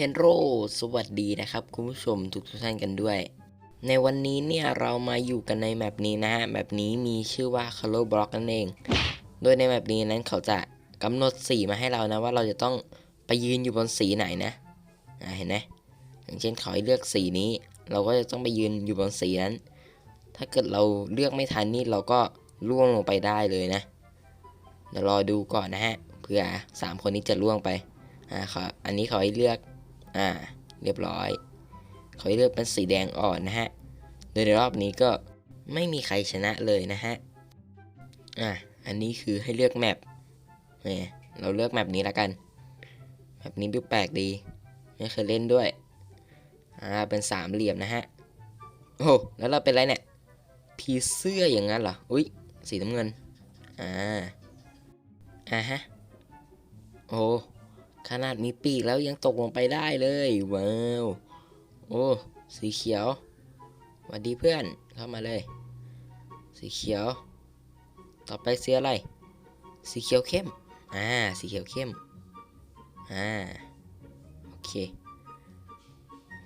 ฮนโรสวัสดีนะครับ คุณผู้ชมทุกท่านกันด้วย ในวันนี้เนี่ยเรามาอยู่กันในแมปนี้นะฮะแมปนี้มีชื่อว่า Color Block นั่นเอง โดยในแมปนี้นั้นเขาจะกำหนดสีมาให้เรานะว่าเราจะต้องไปยืนอยู่บนสีไหนนะอ่าเห็นไหมอย่างเช่นเขาให้เลือกสีนี้ เราก็จะต้องไปยืนอยู่บนสีนั้น ถ้าเกิดเราเลือกไม่ทันนี่เราก็ล่วงลงไปได้เลยนะเดี๋ยวรอดูก่อนนะฮะเผื่อสามคนนี้จะล่วงไปอ่าเขาอันนี้เขาให้เลือก อ่า เรียบร้อย เขาให้เลือกเป็นสีแดงอ่อนนะฮะ โดยในรอบนี้ก็ไม่มีใครชนะเลยนะฮะ อ่าอันนี้คือให้เลือกแมปเนี่ยเราเลือกแมปนี้แล้วกัน แมปนี้ดูแปลกดี ไม่เคยเล่นด้วย อ่า เป็นสามเหลี่ยมนะฮะ โอ้ แล้วเราเป็นไรเนี่ย ผีเสื้ออย่างนั้นเหรอ อุ้ยสีน้ำเงิน อ่า อ่าฮะ โอ้ ขนาดมีปีกแล้วยังตกลงไปได้เลยว้าวโอ้สีเขียวสวัสดีเพื่อนเข้ามาเลย สีเขียว ต่อไปสีอะไร สีเขียวเข้มอ่าสีเขียวเข้มอ่าโอเค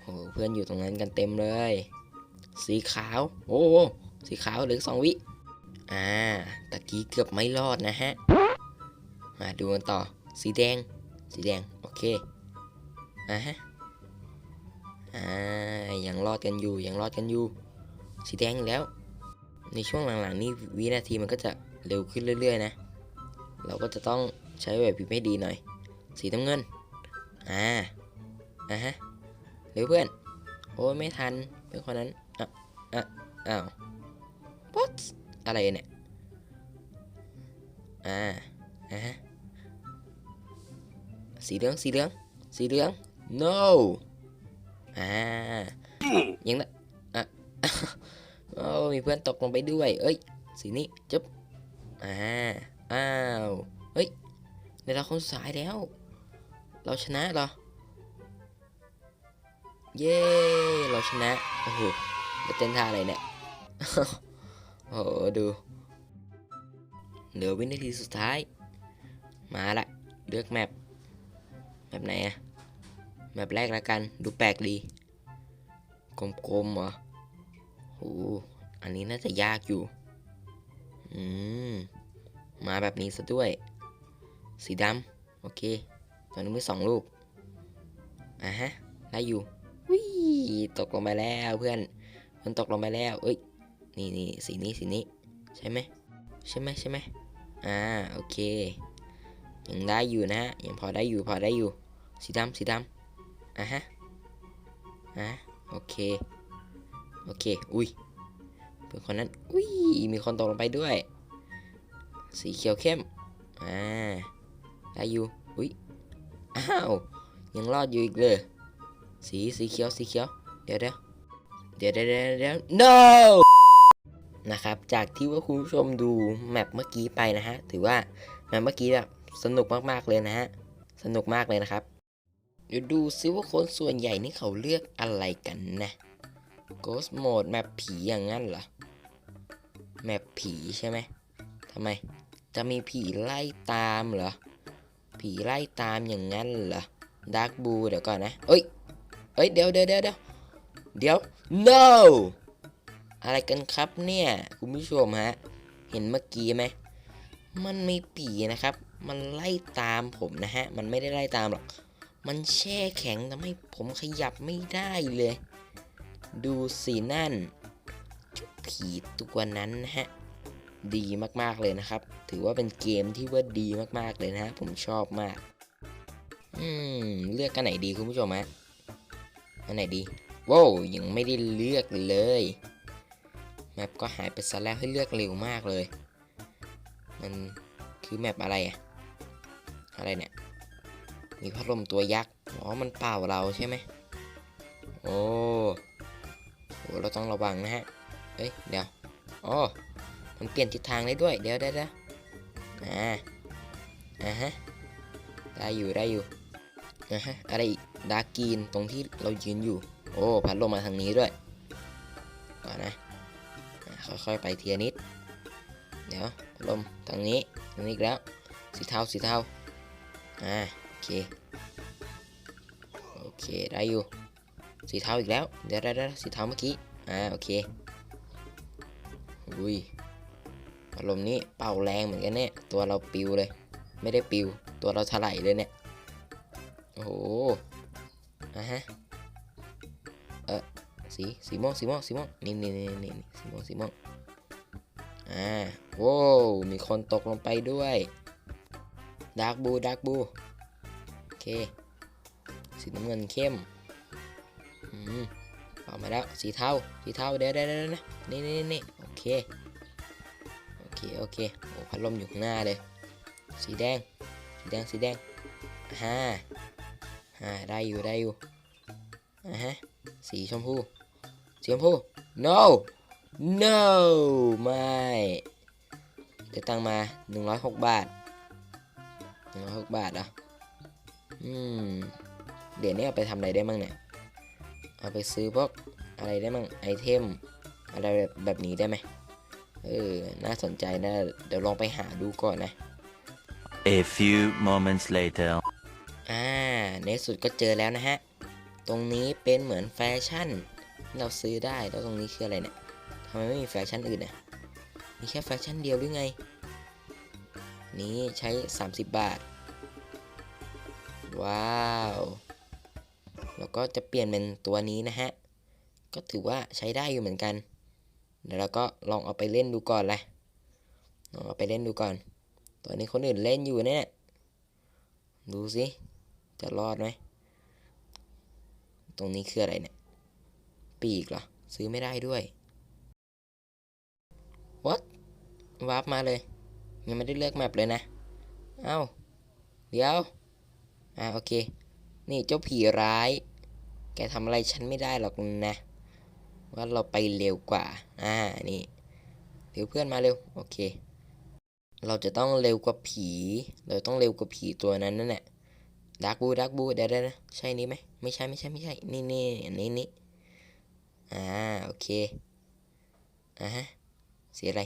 โหเพื่อนอยู่ตรงนั้นกันเต็มเลย สีขาวโอ้โสีขาวเหลือสองวิอ่าตะกี้เกือบไม่รอดนะฮะมาดูกันต่อ สีแดง สีแดง โอเค อ่าฮะ อ่า ยังรอดกันอยู่ ยังรอดกันอยู่ สีแดงอีกแล้ว ในช่วงหลังๆนี้วินาทีมันก็จะเร็วขึ้นเรื่อย ๆ นะ เราก็จะต้องใช้แบบพิมพ์ให้ดีหน่อย สีน้ำเงิน อ่า อ่าฮะเร็วเพื่อน โอ้ไม่ทันเพื่อนคนนั้น อะ อะ อ้าว what อะไรเนี่ย อ่า อ่าฮะ สีเหลืองสีเหลืองสีเหลือง no อ่ายังนะอะโอ้มีเพื่อนตกลงไปด้วย เอ้ย สีนี้จุ๊บอ่าอ้าวเฮ้ยในเราคนสายแล้ว เราชนะเหรอ เย้ เราชนะ โอ้โหแล้วเต้นท่าอะไรเนี่ย โอ้โห ดูเหลือวินาทีสุดท้าย มาละ เลือกแมป แมปไหนอะแมปแรกแล้วกัน ดูแปลกดี กลมๆเหรอโหอันนี้น่าจะยากอยู่ อืม มาแบบนี้ซะด้วย สีดำโอเค ตอนนี้มีสองลูก อะฮะ ได้อยู่วิตกลงไปแล้วเพื่อน มันตกลงไปแล้ว เอ้ย นี่นี่สีนี้สีนี้ ใช่ไหม ใช่ไหมใช่ไหมอ่า โอเค ยังได้อยู่นะฮะ ยังพอได้อยู่ พอได้อยู่ สีดำสีดำอะฮะอะโอเค โอเค อุ้ยเพื่อนคนนั้น อุ้ย มีคนตกลงไปด้วย สีเขียวเข้ม อ่าได้อยู่ อุ้ย อ้าว ยังรอดอยู่อีกเลย สีสีเขียวสีเขียว เดี๋ยวเดี๋ยวเดี๋ยวเดี๋ยวเดี๋ยวเดี๋ยว no นะครับ จากที่ว่าคุณผู้ชมดูแมปเมื่อกี้ไปนะฮะ ถือว่าแมปเมื่อกี้แบบสนุกมากๆเลยนะฮะ สนุกมากเลยนะครับ เดี๋ยวดูซิว่าคนส่วนใหญ่นี่เขาเลือกอะไรกันนะ Ghost Mode แมปผีอย่างนั้นเหรอ แมปผีใช่ไหมทำไม จะมีผีไล่ตามเหรอ ผีไล่ตามอย่างนั้นเหรอ Dark Blue เดี๋ยวก่อนนะ เอ้ย เอ้ย เดี๋ยวเดี๋ยวเดี๋ยวเดี๋ยวเดี๋ยว no อะไรกันครับเนี่ย คุณผู้ชมฮะ เห็นเมื่อกี้ไหม มันมีผีนะครับ มันไล่ตามผมนะฮะ มันไม่ได้ไล่ตามหรอก มันแช่แข็งทำให้ผมขยับไม่ได้เลย ดูสีนั่นจ้าผีตัวนั้นนะฮะ ดีมากๆเลยนะครับ ถือว่าเป็นเกมที่ว่าดีมากๆเลยนะฮะผมชอบมาก อืม เลือกกันไหนดีคุณผู้ชมฮะอันไหนดีว้าวยังไม่ได้เลือกเลยแมปก็หายไปซะแล้วให้เลือกเร็วมากเลย มันคือแมปอะไรอะอะไรเนี่ย มีพัดลมตัวยักษ์ อ๋อ มันเป่าเราใช่ไหม โอ้โหเราต้องระวังนะฮะเอ้ย เดี๋ยวอ๋อมันเปลี่ยนทิศทางได้ด้วยเดี๋ยวเดี๋ยวเดี๋ยวอ่า อ่าฮะ ได้อยู่ได้อยู่ อ่าฮะ อะไรอีก ดาร์กรีนตรงที่เรายืนอยู่ โอ้ พัดลมมาทางนี้ด้วย ก่อนนะ ค่อยๆไปเทีละนิด เดี๋ยวพัดลมทางนี้ ทางนี้อีกแล้ว สีเทาสีเทา อ่า เค โอเค ได้อยู่ สีเทาอีกแล้ว เดี๋ยวได้ได้สีเทาเมื่อกี้ อ่า โอเค อุ้ย อารมณ์นี้เป่าแรงเหมือนกันเนี่ย ตัวเราปิวเลย ไม่ได้ปิว ตัวเราถลายเลยเนี่ย โอ้โหอะฮะ เออสีสีม่วงสีม่วงสีม่วงนี่นี่นี่นี่สีม่วงสีม่วงอ่าโว้มีคนตกลงไปด้วยดาร์กบูดาร์กบู เคสีน้ำเงินเข้มอืมออกมาแล้วสีเทาสีเทาเดี๋ยวเดี๋ยวนะนี่นี่นี่โอเคโอเคโอเคโอ้พัดลมอยู่ข้างหน้าเลยสีแดงสีแดงสีแดงฮ่าฮ่าได้อยู่ได้อยู่อ่าฮะสีชมพูสีชมพู no no ไม่เดี๋ยวตังมา 106 บาท 106 บาทเหรอะ อืมเดี๋ยวนี้เอาไปทำอะไรได้มั่งเนี่ย เอาไปซื้อพวกอะไรได้มั่งไอเทม อะไรแบบแบบนี้ได้ไหมเออ น่าสนใจนะ เดี๋ยวลองไปหาดูก่อนนะ A few moments later. อ่า ในสุดก็เจอแล้วนะฮะ ตรงนี้เป็นเหมือนแฟชั่นที่เราซื้อได้ แล้วตรงนี้คืออะไรเนี่ยทำไมไม่มีแฟชั่นอื่นน่ะ มีแค่แฟชั่นเดียวหรือไง นี้ใช้ 30 บาท ว้าว แล้วก็จะเปลี่ยนเป็นตัวนี้นะฮะ ก็ถือว่าใช้ได้อยู่เหมือนกัน เดี๋ยวเราก็ลองเอาไปเล่นดูก่อนแหละลองเอาไปเล่นดูก่อน ตัวนี้คนอื่นเล่นอยู่เนี่ย ดูสิจะรอดไหม ตรงนี้คืออะไรเนี่ย ปีกเหรอ ซื้อไม่ได้ด้วย what วาร์ปมาเลย ยังไม่ได้เลือกแมปเลยนะ เอ้า เดี๋ยว อ่าโอเค นี่เจ้าผีร้าย แกทำอะไรฉันไม่ได้หรอกนะ ว่าเราไปเร็วกว่า อ่านี่เดี๋ยวเพื่อนมาเร็ว โอเค เราจะต้องเร็วกว่าผี เราต้องเร็วกว่าผีตัวนั้นนั่นแหละดักบูดักบูเดี๋ยวเดี๋ยวนะใช่นี้ไหมไม่ใช่ไม่ใช่ไม่ใช่ นี่นี่อันนี้นี่อ่าโอเคอ่าฮะสีอะไร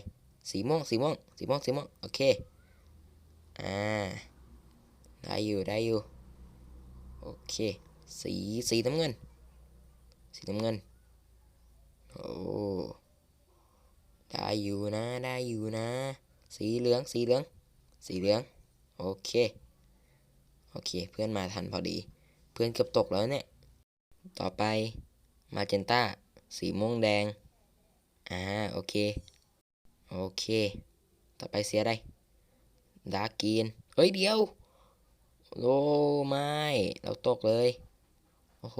สีม่วงสีม่วงสีม่วงสีม่วงโอเค อ่า ได้อยู่ได้อยู่ เค สีสีน้ำเงิน สีน้ำเงิน โอ้ ได้อยู่นะ ได้อยู่นะ สีเหลือง สีเหลือง สีเหลือง โอเค โอเค เพื่อนมาทันพอดี เพื่อนเกือบตกแล้วเนี่ย ต่อไป มาเจนต้า สีม่วงแดง อ่า โอเค โอเค ต่อไปเสียอะไรดาร์กกรีน เฮ้ยเดียว โอ้ไม่ เราตกเลย โอ้โห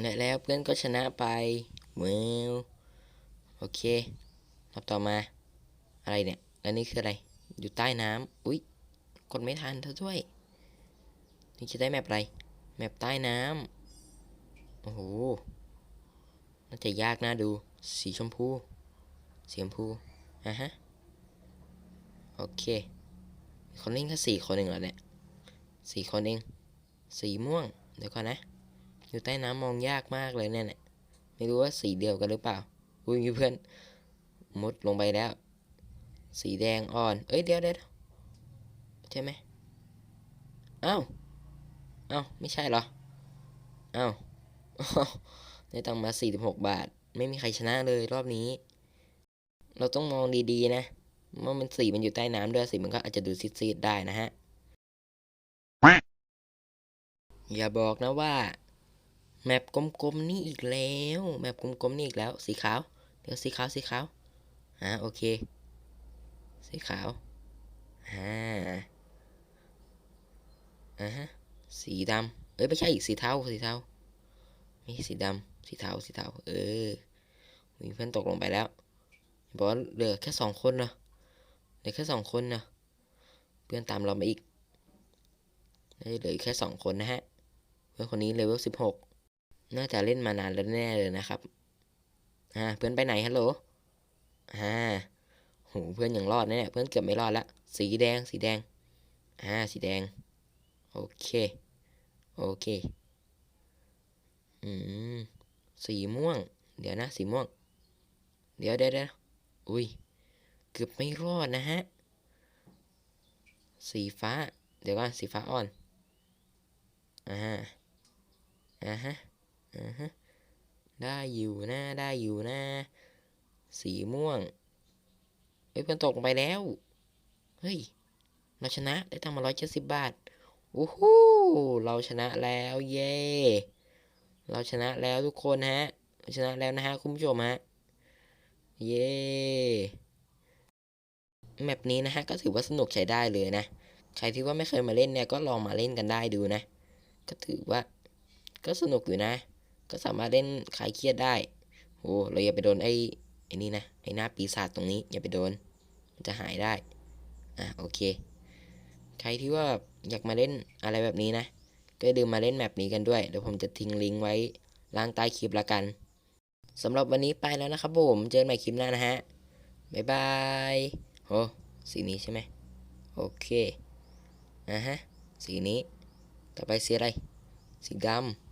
และแล้วเพื่อนก็ชนะไปเววโอเครับต่อมา อะไรเนี่ย แล้วนี่คืออะไร อยู่ใต้น้ำอุ๊ย กดไม่ทันเธอด้วย นี่จะได้แมปอะไร แมปใต้น้ำโอ้โห น่าจะยากน่าดู สีชมพู สีชมพูอะฮะ โอเค คนเล่นแค่สี่คนเองเหรอเนี่ยสี่คนเอง สีม่วง เดี๋ยวก่อนนะ อยู่ใต้น้ำมองยากมากเลยเนี่ยเนี่ยไม่รู้ว่าสีเดียวกันหรือเปล่า อุ้ยมีเพื่อน มุดลงไปแล้ว สีแดงอ่อน เอ้ยเดี๋ยวเดี๋ยวใช่ไหมเอ้า เอ้า ไม่ใช่เหรอ เอ้าได้ตังค์มา46 บาท ไม่มีใครชนะเลยรอบนี้ เราต้องมองดีๆนะ ว่ามันสีมันอยู่ใต้น้ำด้วยสีมันก็อาจจะดูซีดๆได้นะฮะ อย่าบอกนะว่า แมปกลมๆนี่อีกแล้ว แมปกลมๆนี่อีกแล้ว สีขาว เดี๋ยวสีขาวสีขาวอ่าโอเค สีขาวอ่าอ่าฮะสีดำเอ้ยไม่ใช่อีกสีเทาสีเทาไม่ใช่สีดำสีเทาสีเทาเออมีเพื่อนตกลงไปแล้วบอกว่าเหลือแค่สองคนเนาะ ลือแค่สองคนนะเพื่อนตามเรามาอีกน่าจะเหลือแค่สองคนนะฮะเพื่อนคนนี้เลเวลสิบหกน่าจะเล่นมานานแล้วแน่เลยนะครับอ่าเพื่อนไปไหนฮัลโหลอ่าโหเพื่อนยังรอดนะเนี่ยเพื่อนเกือบไม่รอดละสีแดงสีแดงอ่าสีแดงโอเคโอเคอืมสีม่วง เดี๋ยวนะสีม่วง เดี๋ยวเดี๋ยวเดี๋ยวอุ้ย เกือบไม่รอดนะฮะ สีฟ้า เดี๋ยวก่อนสีฟ้าอ่อน อ่าฮะอ่าฮะ อ่าฮะ ได้อยู่นะได้อยู่นะ สีม่วง เฮ้ยมันตกไปแล้ว เฮ้ย เราชนะได้ตังมาร้อยเจ็ดสิบบาทโอ้โหเราชนะแล้วเย้เราชนะแล้วทุกคนฮะ ชนะแล้วนะฮะคุณผู้ชมฮะ เย้ แมปนี้นะฮะก็ถือว่าสนุกใช้ได้เลยนะ ใครที่ว่าไม่เคยมาเล่นเนี่ยก็ลองมาเล่นกันได้ดูนะ ก็ถือว่าก็สนุกอยู่นะ ก็สามารถเล่นคลายเครียดได้โอ้เราอย่าไปโดนไอ้ไอ้นี่นะไอ้หน้าปีศาจตรงนี้อย่าไปโดน มันจะหายได้ อะโอเค ใครที่ว่าอยากมาเล่นอะไรแบบนี้นะ ก็อย่าลืมมาเล่นแมปนี้กันด้วย เดี๋ยวผมจะทิ้งลิงก์ไว้ล่างใต้คลิปละกันสำหรับวันนี้ไปแล้วนะครับผม เจอกันใหม่คลิปหน้านะฮะ บ๊ายบาย โอ้สีนี้ใช่ไหมโอเคอะฮะ สีนี้ ต่อไปสีอะไร สีดำ